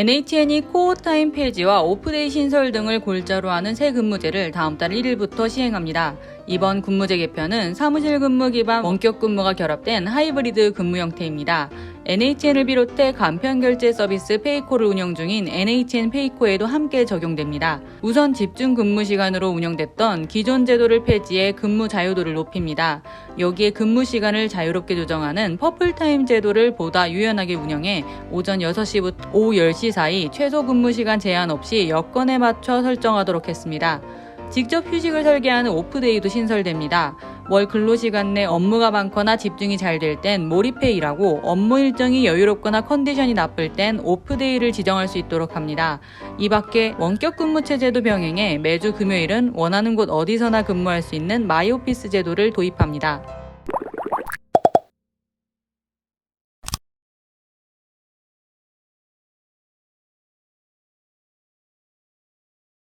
NHN이 코어 타임 폐지와 오프데이 신설 등을 골자로 하는 새 근무제를 다음 달 1일부터 시행합니다. 이번 근무제 개편은 사무실 근무 기반 원격 근무가 결합된 하이브리드 근무 형태입니다. NHN을 비롯해 간편 결제 서비스 페이코를 운영 중인 NHN 페이코에도 함께 적용됩니다. 우선 집중 근무 시간으로 운영됐던 기존 제도를 폐지해 근무 자유도를 높입니다. 여기에 근무 시간을 자유롭게 조정하는 퍼플타임 제도를 보다 유연하게 운영해 오전 6시부터 오후 10시 사이 최소 근무 시간 제한 없이 여건에 맞춰 설정하도록 했습니다. 직접 휴식을 설계하는 오프데이도 신설됩니다. 월 근로시간 내 업무가 많거나 집중이 잘 될 땐 몰입회의라고 업무 일정이 여유롭거나 컨디션이 나쁠 땐 오프데이를 지정할 수 있도록 합니다. 이 밖에 원격 근무 체제도 병행해 매주 금요일은 원하는 곳 어디서나 근무할 수 있는 마이오피스 제도를 도입합니다.